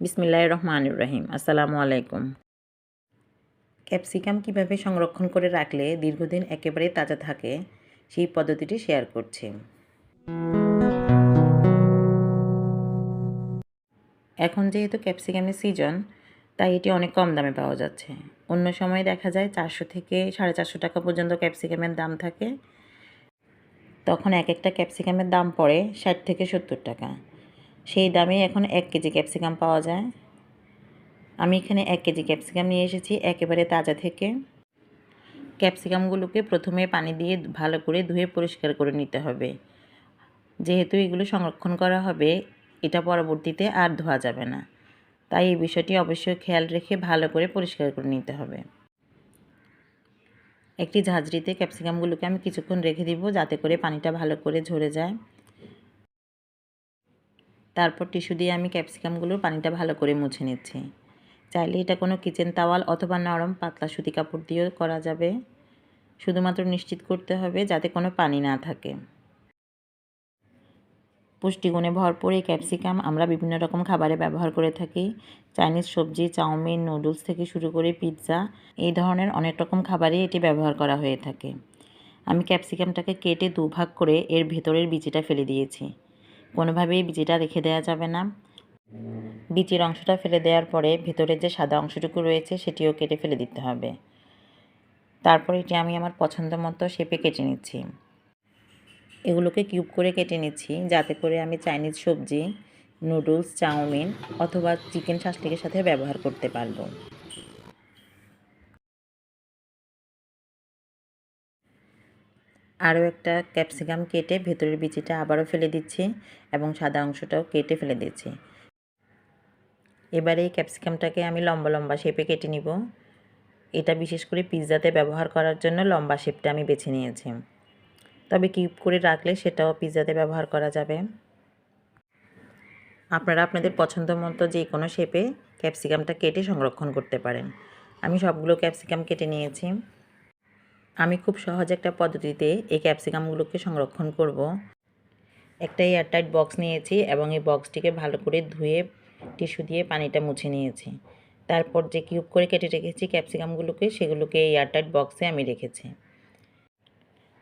বিসমিল্লাহ রহমানুর রহিম। আসসালামু আলাইকুম। ক্যাপসিকাম কীভাবে সংরক্ষণ করে রাখলে দীর্ঘদিন একেবারে তাজা থাকে, সেই পদ্ধতিটি শেয়ার করছি। এখন যেহেতু ক্যাপসিকামের সিজন, তাই এটি অনেক কম দামে পাওয়া যাচ্ছে। অন্য সময় দেখা যায় চারশো থেকে সাড়ে চারশো টাকা পর্যন্ত ক্যাপসিকামের দাম থাকে। তখন এক একটা ক্যাপসিকামের দাম পড়ে ষাট থেকে সত্তর টাকা। সেই দামে এখন এক কেজি ক্যাপসিকাম পাওয়া যায়। আমি এখানে এক কেজি ক্যাপসিকাম নিয়ে এসেছি একেবারে তাজা থেকে। ক্যাপসিকামগুলোকে প্রথমে পানি দিয়ে ভালো করে ধুয়ে পরিষ্কার করে নিতে হবে। যেহেতু এগুলো সংরক্ষণ করা হবে, এটা পরবর্তীতে আর ধোয়া যাবে না। তাই এই বিষয়টি অবশ্যই খেয়াল রেখে ভালো করে পরিষ্কার করে নিতে হবে। একটি ঝাঁঝরিতে ক্যাপসিকামগুলোকে আমি কিছুক্ষণ রেখে দিব যাতে করে পানিটা ভালো করে ঝরে যায়। তারপর টিস্যু দিয়ে আমি ক্যাপসিকামগুলোর পানিটা ভালো করে মুছে নিচ্ছি। চাইলে এটা কোনো কিচেন তাওয়াল অথবা নরম পাতলা সুতি কাপড় দিয়েও করা যাবে। শুধুমাত্র নিশ্চিত করতে হবে যাতে কোনো পানি না থাকে। পুষ্টিগুণে ভরপুর এই ক্যাপসিকাম আমরা বিভিন্ন রকম খাবারে ব্যবহার করে থাকি। চাইনিজ সবজি, চাউমিন, নুডলস থেকে শুরু করে পিৎজা, এই ধরনের অনেক রকম খাবারে এটি ব্যবহার করা হয়ে থাকে। আমি ক্যাপসিকামটাকে কেটে দুভাগ করে এর ভেতরের বিচিটা ফেলে দিয়েছি। কোনোভাবেই বিচিটা রেখে দেওয়া যাবে না। বিচির অংশটা ফেলে দেওয়ার পরে ভেতরের যে সাদা অংশটুকু রয়েছে সেটিও কেটে ফেলে দিতে হবে। তারপর এটি আমি আমার পছন্দ মতো শেপে কেটে নিচ্ছি। এগুলোকে কিউব করে কেটে নিচ্ছি যাতে করে আমি চাইনিজ সবজি, নুডলস, চাউমিন অথবা চিকেন শাসলিকের সাথে ব্যবহার করতে পারব। আরও একটা ক্যাপসিকাম কেটে ভেতরের বিচিটা আবারও ফেলে দিচ্ছি এবং সাদা অংশটাও কেটে ফেলে দিচ্ছি। এবারে এই ক্যাপসিকামটাকে আমি লম্বা লম্বা শেপে কেটে নিব। এটা বিশেষ করে পিৎজাতে ব্যবহার করার জন্য লম্বা শেপটা আমি বেছে নিয়েছি। তবে কিউব করে রাখলে সেটাও পিৎজাতে ব্যবহার করা যাবে। আপনারা আপনাদের পছন্দ মতো যে কোনো শেপে ক্যাপসিকামটা কেটে সংরক্ষণ করতে পারেন। আমি সবগুলো ক্যাপসিকাম কেটে নিয়েছি। আমি খুব সহজ একটা পদ্ধতিতে এই ক্যাপসিকামগুলোকে সংরক্ষণ করব। একটা এয়ারটাইট বক্স নিয়েছি এবং এই বক্সটিকে ভালো করে ধুয়ে টিস্যু দিয়ে পানিটা মুছে নিয়েছি। তারপর যে কিউব করে কেটে রেখেছি ক্যাপসিকামগুলোকে, সেগুলোকে এই এয়ারটাইট বক্সে আমি রেখেছি।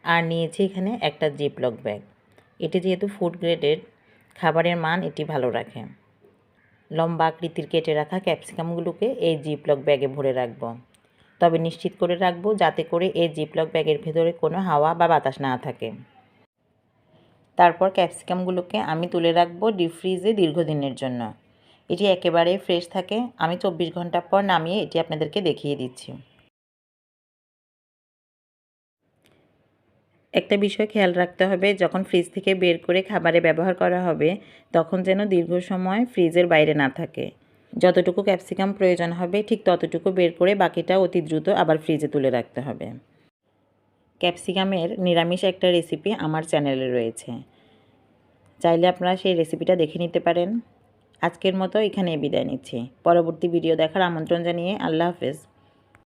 আর নিয়েছি এখানে একটা জিপলক ব্যাগ। এটি যেহেতু ফুড গ্রেডের, খাবারের মান এটি ভালো রাখে। লম্বা আকৃতির কেটে রাখা ক্যাপসিকামগুলোকে এই জিপলক ব্যাগে ভরে রাখব। তবে নিশ্চিত করে রাখব যাতে করে এই জিপলক ব্যাগের ভেতরে কোনো হাওয়া বা বাতাস না থাকে। তারপর ক্যাপসিকামগুলোকে আমি তুলে রাখব ডিপ ফ্রিজে দীর্ঘদিনের জন্য। এটি একেবারে ফ্রেশ থাকে। আমি চব্বিশ ঘণ্টা পর নামিয়ে এটি আপনাদেরকে দেখিয়ে দিচ্ছি। একটা বিষয় খেয়াল রাখতে হবে, যখন ফ্রিজ থেকে বের করে খাবারে ব্যবহার করা হবে, তখন যেন দীর্ঘ সময় ফ্রিজের বাইরে না থাকে। যতটুকু ক্যাপসিকাম প্রয়োজন হবে, ঠিক ততটুকু বের করে বাকিটা অতি দ্রুত আবার ফ্রিজে তুলে রাখতে হবে। ক্যাপসিকামের নিরামিষ একটা রেসিপি আমার চ্যানেলে রয়েছে। চাইলে আপনারা সেই রেসিপিটা দেখে নিতে পারেন। আজকের মতো এখানে বিদায় নিচ্ছি। পরবর্তী ভিডিও দেখার আমন্ত্রণ জানিয়ে আল্লাহ হাফেজ।